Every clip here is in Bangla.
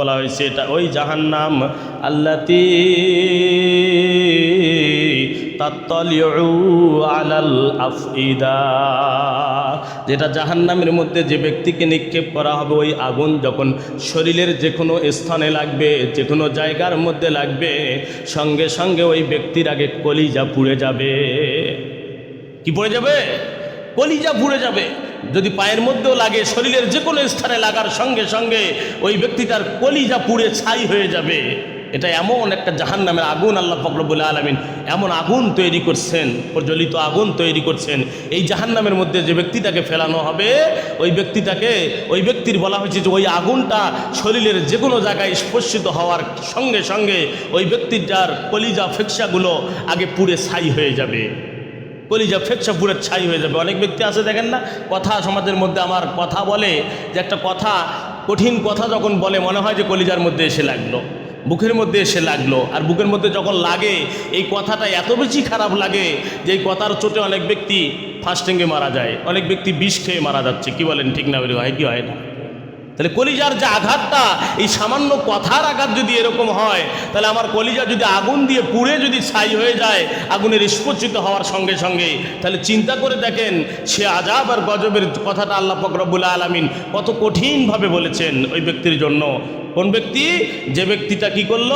বলা হয়েছে, এটা ওই জাহান্নাম আল্লাতি আলাল আফইদা। যেটা জাহান্নামের মধ্যে যে ব্যক্তিকে নিক্ষেপ করা হবে, ওই আগুন যখন শরীরের যে কোনো স্থানে লাগবে যে কোনো জায়গার মধ্যে লাগবে, সঙ্গে সঙ্গে ওই ব্যক্তির আগে কলিজা পুড়ে যাবে। কি পড়ে যাবে? কলিজা পুড়ে যাবে। যদি পায়ের মধ্যেও লাগে, শরীরের যে কোনো স্থানে লাগার সঙ্গে সঙ্গে ওই ব্যক্তি ব্যক্তিটার কলিজা পুড়ে ছাই হয়ে যাবে। এটা এমন একটা জাহান নামের আগুন আল্লাহ ফকরবুল্লা আলমিন এমন আগুন তৈরি করছেন, প্রজ্বলিত আগুন তৈরি করছেন। এই জাহান নামের মধ্যে যে ব্যক্তিটাকে ফেলানো হবে, ওই ব্যক্তিটাকে, ওই ব্যক্তির বলা হয়েছে যে ওই আগুনটা শরীরের যে কোনো জায়গায় স্পর্শিত হওয়ার সঙ্গে সঙ্গে ওই ব্যক্তিটার কলিজা ফেকসাগুলো আগে পুড়ে ছাই হয়ে যাবে। কলিজা ফেকসা পুরে ছাই হয়ে যাবে। অনেক ব্যক্তি আছে, দেখেন না? কথা সমাজের মধ্যে আমার কথা বলে, যে একটা কথা, কঠিন কথা যখন বলে, মনে হয় যে কলিজার মধ্যে এসে লাগল, বুকের মধ্যে এসে লাগল। আর বুকের মধ্যে যখন লাগে, এই কথাটা এত বেশি খারাপ লাগে, যে এই কথার চোটে অনেক ব্যক্তি ফাস্টিংয়ে মারা যায়, অনেক ব্যক্তি বিষ খেয়ে মারা যাচ্ছে। কি বলেন, ঠিক না? হয় কি হয় না? তাহলে কলিজার যে আঘাতটা, এই সামান্য কথার আঘাত যদি এরকম হয়, তাহলে আমার কলিজা যদি আগুন দিয়ে পুড়ে যদি ছাই হয়ে যায়, আগুনের স্পর্শিত হওয়ার সঙ্গে সঙ্গে, তাহলে চিন্তা করে দেখেন সে আজাব আর গজবের কথাটা আল্লাহ ফকরবুল্লা আলমিন কত কঠিনভাবে বলেছেন ওই ব্যক্তির জন্য। কোন ব্যক্তি? যে ব্যক্তিটা কি করল?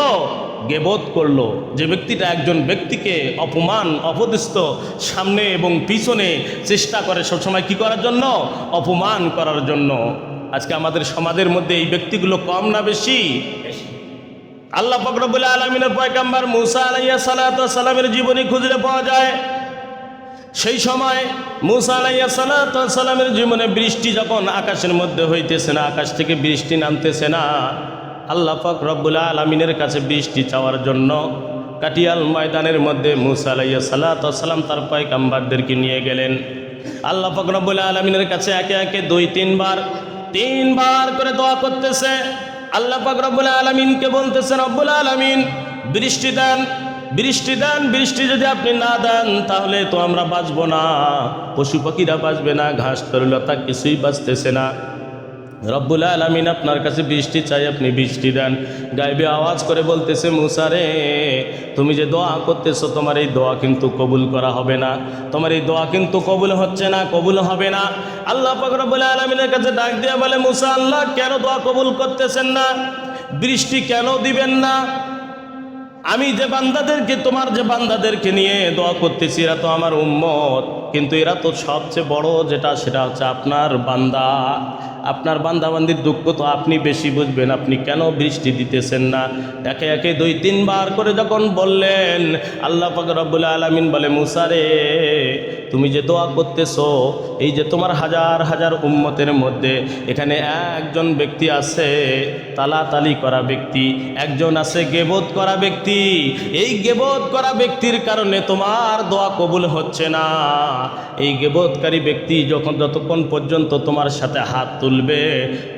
গেবোধ করল। যে ব্যক্তিটা একজন ব্যক্তিকে অপমান, অপদিস্থ, সামনে এবং পিছনে চেষ্টা করে সবসময় কি করার জন্য? অপমান করার জন্য। আজকে আমাদের সমাজের মধ্যে এই ব্যক্তিগুলো কম না বেশি? আল্লাহ ফকরবুল্লা আলমিনের পয়কাম্বার মুসা আলাইয়া সালামের জীবনী খুঁজলে পাওয়া যায়। সেই সময় মুসা আলাইয়া সালামের জীবনে বৃষ্টি যখন আকাশের মধ্যে হইতেছে না, আকাশ থেকে বৃষ্টি নামতেছে না, আল্লাহ পাক আলমিনের কাছে বৃষ্টি চাওয়ার জন্য কাটিয়াল ময়দানের মধ্যে মুসা আলাইয়া সালাম তার পয়কাম্বারদেরকে নিয়ে গেলেন। আল্লাহ পাক আলমিনের কাছে একে একে দুই, তিনবার তিনবার করে দোয়া করতেছে। আল্লাহ পাক রব্বুল আলমিনকে বলতেছে, রব্বুল আলমিন, বৃষ্টি দেন বৃষ্টি দেন, বৃষ্টি যদি আপনি না দেন, তাহলে তো আমরা বাঁচবো না। পশু পাখিরা বাঁচবে না, ঘাস তরুলতা কিছুই বাঁচতেছে না। রব্বুল আলমিন আপনার কাছে বৃষ্টি চাই, আপনি বৃষ্টি দেন। গাইবে আওয়াজ করে বলতেছে মুসারে তুমি যে দোয়া করতেছো, তোমার এই দোয়া কিন্তু কবুল করা হবে না। তোমার এই দোয়া কিন্তু কবুল হচ্ছে না, কবুল হবে না। আল্লাহ রব্বুল আলমিনের কাছে ডাক দিয়ে বলে, মুসা আল্লাহ, কেন দোয়া কবুল করতেছেন না? বৃষ্টি কেন দিবেন না? আমি যে বান্দাদেরকে, তোমার যে বান্দাদেরকে নিয়ে দোয়া করতেছি, এরা তো আমার উম্মত। কিন্তু এরা তো সবচেয়ে বড় যেটা, সেটা হচ্ছে আপনার বান্দা। আপনার বান্দাবান্দির দুঃখ তো আপনি বেশি বুঝবেন, আপনি কেন বৃষ্টি দিতেছেন না? একে একে দুই, তিনবার করে যখন বললেন, আল্লাহ রব্বুল আলমিন বলে মুসারে তুমি যে দোয়া করতেছো, এই যে তোমার হাজার হাজার উম্মতের মধ্যে এখানে একজন ব্যক্তি আছে, তালাতালি করা ব্যক্তি, একজন আছে গেবোধ করা ব্যক্তি, এই গেবোধ করা ব্যক্তির কারণে তোমার দোয়া কবুল হচ্ছে না। এই গেবোধকারী ব্যক্তি যখন, যতক্ষণ পর্যন্ত তোমার সাথে হাত তুলবে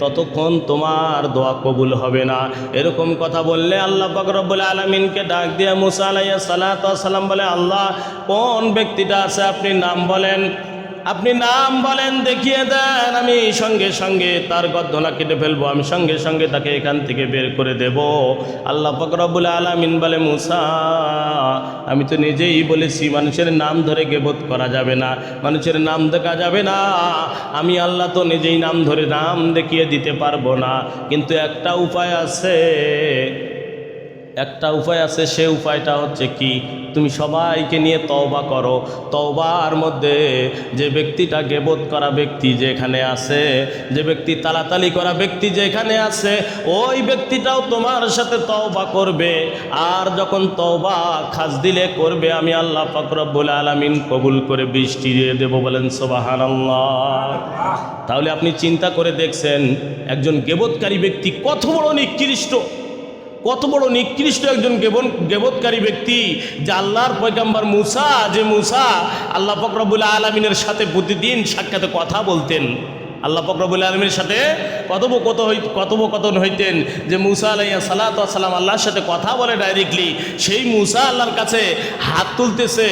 ততক্ষণ তোমার দোয়া কবুল হবে না। এরকম কথা বললে আল্লাহ বকরবুল আলমিনকে ডাক দিয়ে মুসা আলাইয়া সালাম বলে, আল্লাহ, কোন ব্যক্তিটা আছে আপনি নাম বলেন? আপনি নাম বলেন, দেখিয়ে দেন, আমি সঙ্গে সঙ্গে তার গর্দনা কেটে ফেলব, আমি সঙ্গে সঙ্গে তাকে এখান থেকে বের করে দেব। আল্লাহ ফকরবুল আলমিন বলে, মুসা, আমি তো নিজেই বলেছি, মানুষের নাম ধরে গেবোধ করা যাবে না, মানুষের নাম দেখা যাবে না। আমি আল্লাহ তো নিজেই নাম ধরে নাম দেখিয়ে দিতে পারব না। কিন্তু একটা উপায় আছে একটা উপায় আছে, সে উপায়টা হচ্ছে কি? তুমি সবাইকে নিয়ে তওবা করো। তওবার মধ্যে যে ব্যক্তিটা গেবোধ করা ব্যক্তি যেখানে আছে, যে ব্যক্তি তালাতালি করা ব্যক্তি যেখানে আছে, ওই ব্যক্তিটাও তোমার সাথে তওবা করবে। আর যখন তওবা খাস দিলে করবে, আমি আল্লাহ ফকরবুল আলমিন কবুল করে বৃষ্টি দিয়ে দেবো বলেন সোবাহান তাহলে আপনি চিন্তা করে দেখছেন, একজন গেবোধকারী ব্যক্তি কত বড় নিকৃষ্ট। কত বড় নিকৃষ্ট একজন গেবন গেবৎকারী ব্যক্তি যে আল্লাহর পয়গাম্বার মুসা, যে মুসা আল্লাহ ফকরবুল আলমিনের সাথে প্রতিদিন সাক্ষাতে কথা বলতেন। আল্লাহ ফকরবুল আলমীর সাথে কথোপকথ কথোপকথন হইতেন যে মুসা আলাইয়া সালাত সালাম আল্লাহর সাথে কথা বলে ডাইরেক্টলি সেই মুসা আল্লাহর কাছে হাত তুলতেছে।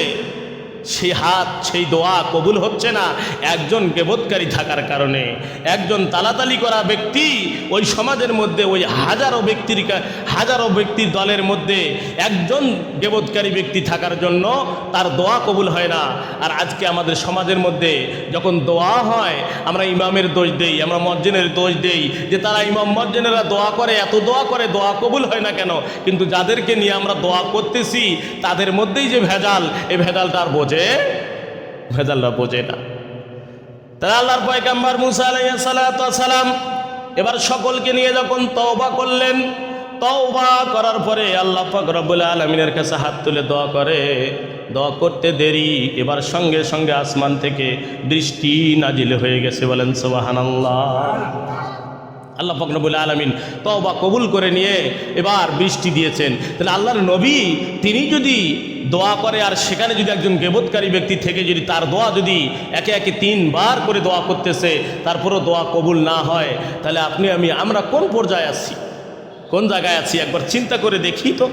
সেই হাত, সেই দোয়া কবুল হচ্ছে না। একজন গেবতকারী থাকার কারণে। একজন তালাতালি করা ব্যক্তি, ওই সমাজের মধ্যে, ওই হাজারো ব্যক্তির হাজারো ব্যক্তির দলের মধ্যে একজন গেবতকারী ব্যক্তি থাকার জন্য তার দোয়া কবুল হয় না। আর আজকে আমাদের সমাজের মধ্যে যখন দোয়া হয়, আমরা ইমামের দোষ দেই, আমরা মজ্জেনের দোষ দেই, যে তারা ইমাম মজ্জেনেরা দোয়া করে, এত দোয়া করে, দোয়া কবুল হয় না কেন? কিন্তু যাদেরকে নিয়ে আমরা দোয়া করতেছি, তাদের মধ্যেই যে ভেজাল, এই ভেজালটা আর বোঝে ভেজালটা বোঝে না। তারা আল্লাহর পয়গাম্বার মুসা আলাইসালাম এবার সকলকে নিয়ে যখন তওবা করলেন, তওবা করার পরে আল্লাহ রব্বুল আলমিনের কাছে হাত তুলে দোয়া করে। দোয়া করতে দেরি, এবার সঙ্গে সঙ্গে আসমান থেকে বৃষ্টি নাজিল হয়ে গেছে বলেন সুবহানাল্লাহ। আল্লাহ ফকরবুল আলমিন তওবা কবুল করে নিয়ে এবার বৃষ্টি দিয়েছেন। তাহলে আল্লাহর নবী তিনি যদি দোয়া করে আর সেখানে যদি একজন গেবতকারী ব্যক্তি থেকে যদি তার দোয়া যদি একে একে তিনবার করে দোয়া করতেছে, তারপরও দোয়া কবুল না হয়, তাহলে আপনি, আমি, আমরা কোন পর্যায়ে আছি? কোন জায়গায় আছি? একবার চিন্তা করে দেখি তো।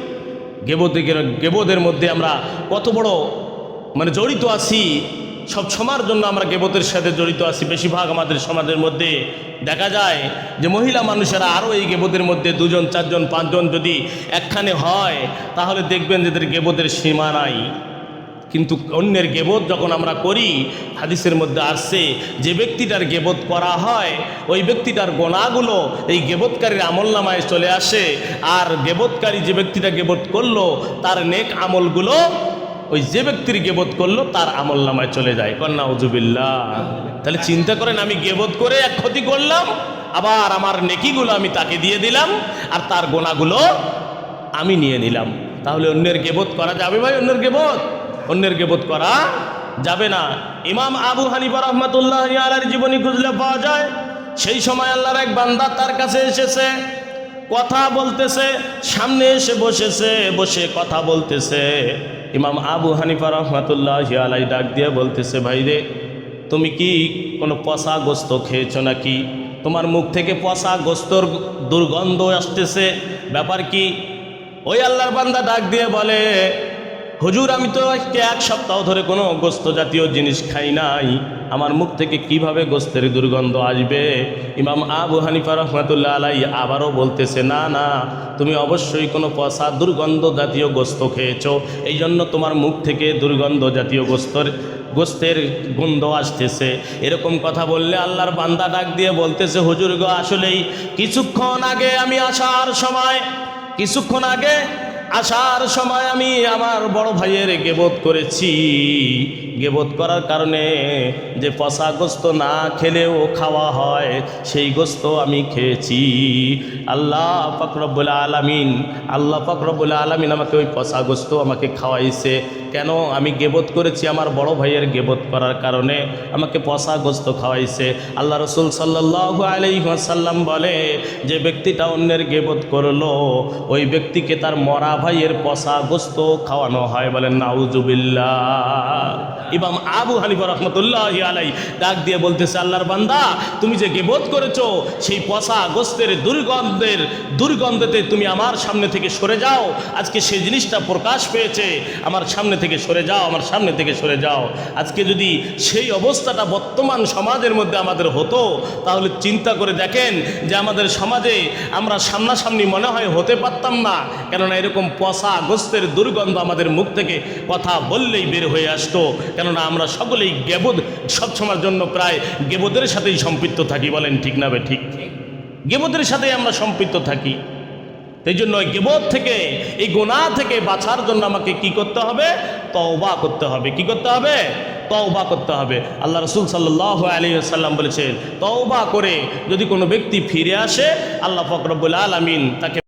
গেবদের গেবদের মধ্যে আমরা কত বড় মানে জড়িত আছি। সব সময়ের জন্য আমরা গেবতের সাথে জড়িত আছি। বেশিরভাগ আমাদের সমাজের মধ্যে দেখা যায় যে মহিলা মানুষেরা আরও এই গেবদের মধ্যে দুজন, চারজন, পাঁচজন যদি একখানে হয়, তাহলে দেখবেন যে এদের গেবদের সীমা নাই। কিন্তু অন্যের গেবত যখন আমরা করি, হাদিসের মধ্যে আসছে যে ব্যক্তিটার গেবত করা হয়, ওই ব্যক্তিটার গোনাগুলো এই গেবতকারীর আমল নামায় চলে আসে। আর গেবতকারী যে ব্যক্তিটা গেবত করল, তার নেক আমলগুলো ওই যে ব্যক্তির গেবত করল, তার আমল নামায় চলে যায়। কন্যা উজুবিল্লা তাহলে চিন্তা করেন, আমি গেবত করে এক ক্ষতি করলাম, আবার আমার নেকিগুলো আমি তাকে দিয়ে দিলাম, আর তার গোনাগুলো আমি নিয়ে নিলাম। তাহলে অন্যের গেবত করা যাবে ভাই, অন্যের গেবত? অন্যের গেবত করা যাবে না। ইমাম আবু হানিফা রহমতুল্লাহ আলার জীবনী খুঁজলে পাওয়া যায়, সেই সময় আল্লাহর এক বান্দা তার কাছে এসেছে কথা বলতেছে, সামনে এসে বসেছে, বসে কথা বলতেছে। ইমাম আবু হানিফা রহমাতুল্লাহ আলাই ডাক দিয়ে বলতেছে, ভাই রে, তুমি কি কোনো পচা গোস্ত খেয়েছো নাকি? তোমার মুখ থেকে পশা গোস্তর দুর্গন্ধ আসতেছে। ব্যাপার কি? ওই আল্লাহর বান্দা ডাক দিয়ে বলে হুজুর, আমি তো আজকে এক সপ্তাহ ধরে কোনো গোস্ত জাতীয় জিনিস খাই নাই। আমার মুখ থেকে কীভাবে গোস্তের দুর্গন্ধ আসবে? ইমাম আবু হানিফা রহমতুল্লাহ আলাই আবারও বলতেছে, না না, তুমি অবশ্যই কোনো পচা দুর্গন্ধ জাতীয় গোস্ত খেয়েছো। এই জন্য তোমার মুখ থেকে দুর্গন্ধ জাতীয় গোস্তর, গোস্তের গন্ধ আসতেছে। এরকম কথা বললে আল্লাহর বান্দা ডাক দিয়ে বলতেছে, হুজুর গো, আসলেই কিছুক্ষণ আগে আমি আসার সময়, কিছুক্ষণ আগে আসার সময় আমি আমার বড় ভাইয়ের গেবত করেছি। গেবত করার কারণে যে পচা গোস্ত না খেলেও খাওয়া হয়, সেই গোস্ত আমি খেয়েছি। আল্লাহ ফকরবুল আলমিন, আল্লাহ ফকরবুল আলমিন আমাকে ওই পচা গোস্ত আমাকে খাওয়াইছে। কেন আমি গেবত করেছি? আমার বড় ভাইয়ের গেবত করার কারণে আমাকে পচা গোস্ত খাওয়াইছে। আল্লাহ রসুল সাল্লাহ আলাইসাল্লাম বলে, যে ব্যক্তিটা অন্যের গেবত করল, ওই ব্যক্তিকে তার মরা ভাইয়ের পচা গোস্ত খাওয়ানো হয় বলেন নাউজুবিল্লা ইমাম আবু হানিফা রহমতুল্লাহ আলাই ডাক দিয়ে বলতেছে, আল্লাহর বান্দা, তুমি যে গেবত করেছ, সেই পচা গোস্তের দুর্গন্ধের দুর্গন্ধতে তুমি আমার সামনে থেকে সরে যাও। আজকে সেই জিনিসটা প্রকাশ পেয়েছে, আমার সামনে থেকে সরে যাও, আমার সামনে থেকে সরে যাও। আজকে যদি সেই অবস্থাটা বর্তমান সমাজের মধ্যে আমাদের হতো, তাহলে চিন্তা করে দেখেন যে আমাদের সমাজে আমরা সামনাসামনি মনে হয় হতে পারতাম না। কেননা এরকম পচা গোস্তের দুর্গন্ধ আমাদের মুখ থেকে কথা বললেই বের হয়ে আসতো। কেননা আমরা সকলেই গেবদ সবসময়ের জন্য প্রায় গেবদের সাথেই সম্পৃক্ত থাকি, বলেন ঠিক না ঠিক? গেবদের সাথেই আমরা সম্পৃক্ত থাকি। এই জন্য গেবত থেকে, এই গোনা থেকে বাঁচার জন্য আমাকে কি করতে হবে? তওবা করতে হবে। কি করতে হবে? তওবা করতে হবে। আল্লাহ রসুল সাল্লাহ আলী সাল্লাম বলেছেন, তওবা করে যদি কোনো ব্যক্তি ফিরে আসে, আল্লাহ ফকরবুল আলমিন তাকে